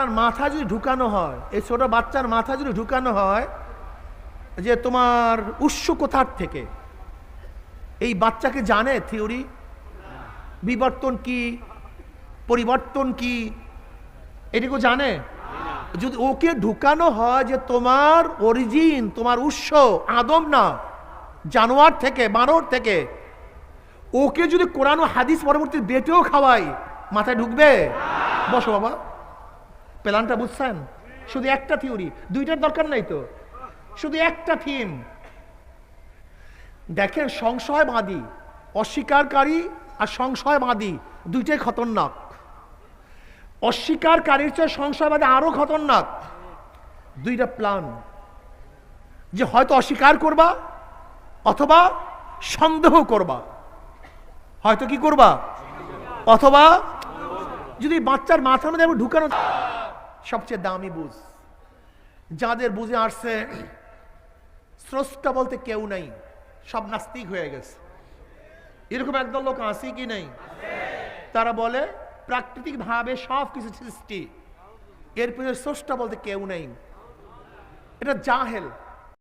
শালার মাথা যদি ঢুকানো হয়, এই ছোট বাচ্চার মাথা যদি ঢুকানো হয়, যে তোমার উৎস কোথার থেকে? এই বাচ্চাকে জানে থিওরি? বিবর্তন কি? পরিবর্তন কি? এটুকু জানে? যদি ওকে ঢুকানো হয় যে তোমার অরিজিন তোমার উৎস, আদম না, জানোয়ার থেকে, বানর থেকে, ওকে যদি কোরআন হাদিস পরবর্তী বেটেও খাওয়াই মাথায় ঢুকবে? বসো বাবা। প্ল্যানটা বুঝছেন? শুধু একটা থিওরি, দুইটার দরকার নাই তো। শুধু একটা থিম। দেখেন সংশয় সংশয়বাদী, অস্বীকারী আর সংশয় সংশয়বাদী দুইটাই খতরনাক। অস্বীকারীর চেয়ে সংশয়বাদী আরও খতরনাক। দুইটা প্ল্যান। যে হয়তো অস্বীকার করবা অথবা সন্দেহ করবা। হয়তো কি করবা? অথবা যদি বাচ্চার মাথার মধ্যে ঢুকানো সবচেয়ে দামি বুঝ। যাদের বুঝে আসছে, স্রষ্টা বলতে কেউ নাই, সব নাস্তিক হয়ে গেছে। এরকম একদল লোক আছে কি নেই? তারা বলে প্রাকৃতিক ভাবে সব কিছু সৃষ্টি। এর পিছনে স্রষ্টা বলতে কেউ নেই। এটা জাহেল।